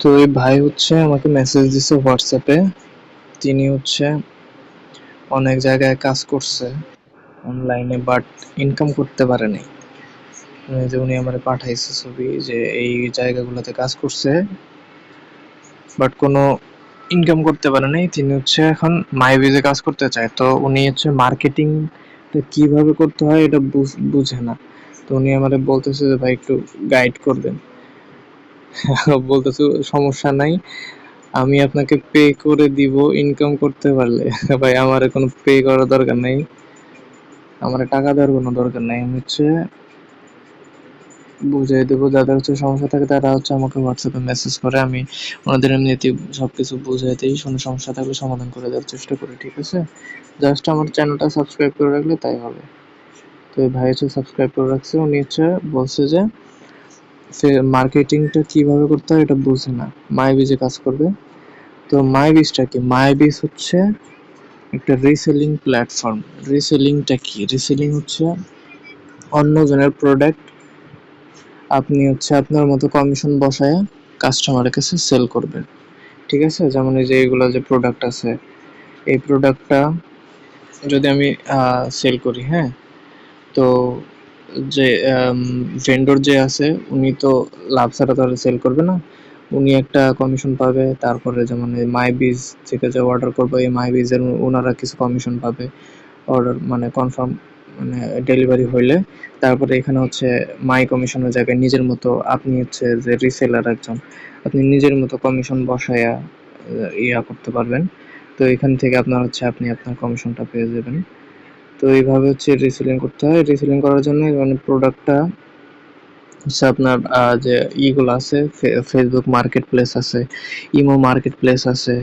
তো এই ভাই হচ্ছে আমাকে মেসেজ দিছে হোয়াটসঅ্যাপে তিনি হচ্ছে অনেক জায়গায় কাজ করছে। অনলাইনে বাট ইনকাম করতে পারেনি। মানে যে উনি আমার পাঠাইছে ছবি যে এই জায়গাগুলোতে কাজ করছে। বাট কোনো ইনকাম করতে পারে নাই তিনি হচ্ছে এখন মাইবিজে কাজ করতে চায়। তো উনি হচ্ছে মার্কেটিং কীভাবে করতে হয় এটা বুঝে না। তো উনি আমারে বলতেছে যে ভাই একটু গাইড করবেন। বলতেছে, সমস্যা নাই, আমি আপনাকে পে করে দিব ইনকাম করতে পারলে। ভাই, আমার কোনো পে করার দরকার নেই। আমার টাকা দেওয়ার কোনো দরকার নাই। আমি হচ্ছে বুঝিয়ে দেবো, যাদের হচ্ছে সমস্যা থাকে তারা হচ্ছে আমাকে হোয়াটসঅ্যাপে মেসেজ করে। আমি ওনাদের এমনিতেই সব কিছু বুঝিয়ে দিই, কোনো সমস্যা থাকলে সমাধান করে দেওয়ার চেষ্টা করি, ঠিক আছে? জাস্ট আমার চ্যানেলটা সাবস্ক্রাইব করে রাখলে তাই হবে। তো ভাই হচ্ছে সাবস্ক্রাইব করে রাখছে। উনি হচ্ছে বলছে যে মার্কেটিংটা কীভাবে করতে হয় এটা বুঝে না। মাইবিজে কাজ করবে। তো মাইবিজটা কি? মাইবিজ হচ্ছে একটা রিসেলিং প্ল্যাটফর্ম রিসেলিংটা কি? রিসেলিং হচ্ছে অন্যজনের প্রোডাক্ট আপনি হচ্ছে আপনার মতো কমিশন বসায় কাস্টমারের কাছে সেল করবেন। ঠিক আছে? যেমন এই যে এগুলো যে প্রোডাক্ট আছে, এই প্রোডাক্টটা যদি আমি সেল করি হ্যাঁ? তো যে ভেন্ডর যে আছে উনি তো লাভ ছাড়া তো সেল করবে না। উনি একটা কমিশন পাবে তারপরে যেমন মাই বিজ থেকে যে অর্ডার করবে এই মাই বিজের ওনারা কিছু কমিশন পাবে। অর্ডার মানে কনফার্ম মানে ডেলিভারি হইলে তারপরে এখানে হচ্ছে মাই কমিশনের জায়গায় নিজের মতো আপনি হচ্ছে যে রিসেলার একজন আপনি নিজের মতো কমিশন আহ, ইয়া করতে পারবেন। তো এখান থেকে আপনার হচ্ছে আপনি আপনার কমিশনটা পেয়ে যাবেন। তো এইভাবে হচ্ছে রিসেলিং করতে হয়। রিসেলিং করার জন্য মানে প্রোডাক্টটা হচ্ছে আপনার যে ইগুলো আছে ফেসবুক মার্কেট প্লেস আছে ইমো মার্কেট প্লেস আছে।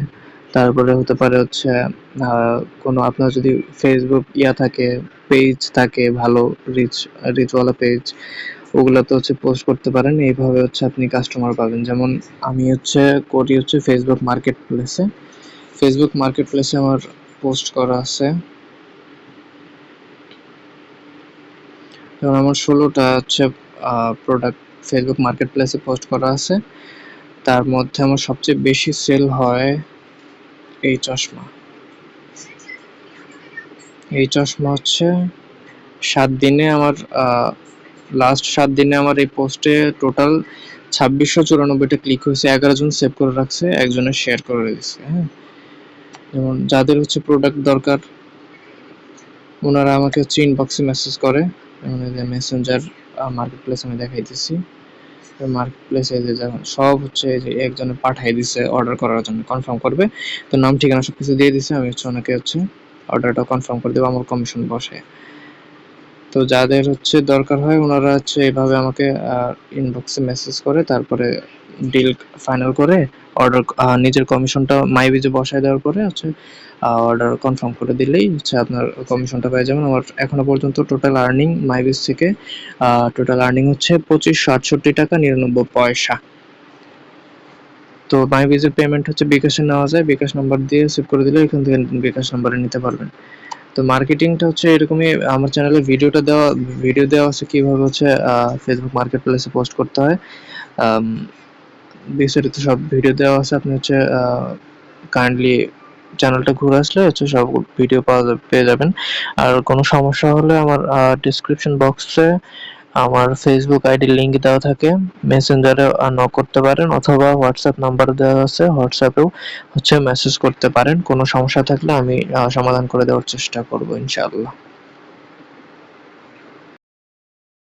তারপরে হতে পারে হচ্ছে কোনো আপনার যদি ফেসবুক ইয়া থাকে পেজ থাকে, ভালো রিচ রিচওয়ালা পেজ ওগুলোতে হচ্ছে পোস্ট করতে পারেন। এইভাবে হচ্ছে আপনি কাস্টমার পাবেন। যেমন আমি হচ্ছে করি হচ্ছে ফেসবুক মার্কেট প্লেসে ফেসবুক মার্কেট প্লেসে আমার পোস্ট করা আছে। যেমন আমার ষোলোটা হচ্ছে প্রোডাক্ট ফেসবুক মার্কেট প্লেসে পোস্ট করা আছে। তার মধ্যে আমার সবচেয়ে বেশি সেল হয় এই চশমা। এই চশমা হচ্ছে সাত দিনে আমার লাস্ট সাত দিনে আমার এই পোস্টে টোটাল ছাব্বিশশো চুরানব্বইটা ক্লিক হয়েছে। এগারো জন সেভ করে রাখছে একজনের শেয়ার করে দিচ্ছে হ্যাঁ। যেমন যাদের হচ্ছে প্রোডাক্ট দরকার, ওনারা আমাকে হচ্ছে ইনবক্সে মেসেজ করে। যে মেসেঞ্জার মার্কেট প্লেস আমি দেখাই দিচ্ছি মার্কেট প্লেসে যে সব হচ্ছে যে একজনে পাঠাই দিছে অর্ডার করার জন্য কনফার্ম করবে। তো নাম, ঠিকানা সব কিছু দিয়ে দিছে, আমি হচ্ছে ওনাকে হচ্ছে অর্ডারটা কনফার্ম করে দেবো, আমার কমিশন বসে তো যাদের হচ্ছে দরকার হয়, ওনারা হচ্ছে এভাবে আমাকে ইনবক্সে মেসেজ করে, তারপরে ডিল ফাইনাল করে অর্ডার নিজের কমিশনটা মাইবিজে বসায় দেওয়ার পরে হচ্ছে অর্ডার কনফার্ম করে দিলেই হচ্ছে আপনার কমিশনটা পেয়ে যাবেন আমার এখনও পর্যন্ত টোটাল আর্নিং মাইবিজ থেকে টোটাল আর্নিং হচ্ছে পঁচিশশো আটষট্টি টাকা নিরানব্বই পয়সা। তো মাইবিজের পেমেন্ট হচ্ছে বিকাশে নেওয়া যায়, বিকাশ নাম্বার দিয়ে সেভ করে দিলে এখান থেকে বিকাশ নাম্বারে নিতে পারবেন। তো মার্কেটিংটা হচ্ছে এরকমই, আমার চ্যানেলে ভিডিওটা দেওয়া ভিডিও দেওয়া আছে কীভাবে হচ্ছে ফেসবুক মার্কেট প্লেসে পোস্ট করতে হয়। বিস্তারিত সব ভিডিও দেওয়া আছে। আপনি হচ্ছে কাইন্ডলি চ্যানেলটা ঘুরে আসলে হচ্ছে সব ভিডিও পাওয়া পেয়ে যাবেন। আর কোনো সমস্যা হলে আমার ডিসক্রিপশন বক্সে আমার ফেসবুক আইডি লিঙ্ক দেওয়া থাকে। মেসেঞ্জারে নক করতে পারেন অথবা হোয়াটসঅ্যাপ নাম্বার দেওয়া আছে। হোয়াটসঅ্যাপেও হচ্ছে মেসেজ করতে পারেন। কোনো সমস্যা থাকলে আমি সমাধান করে দেওয়ার চেষ্টা করব, ইনশাআল্লাহ।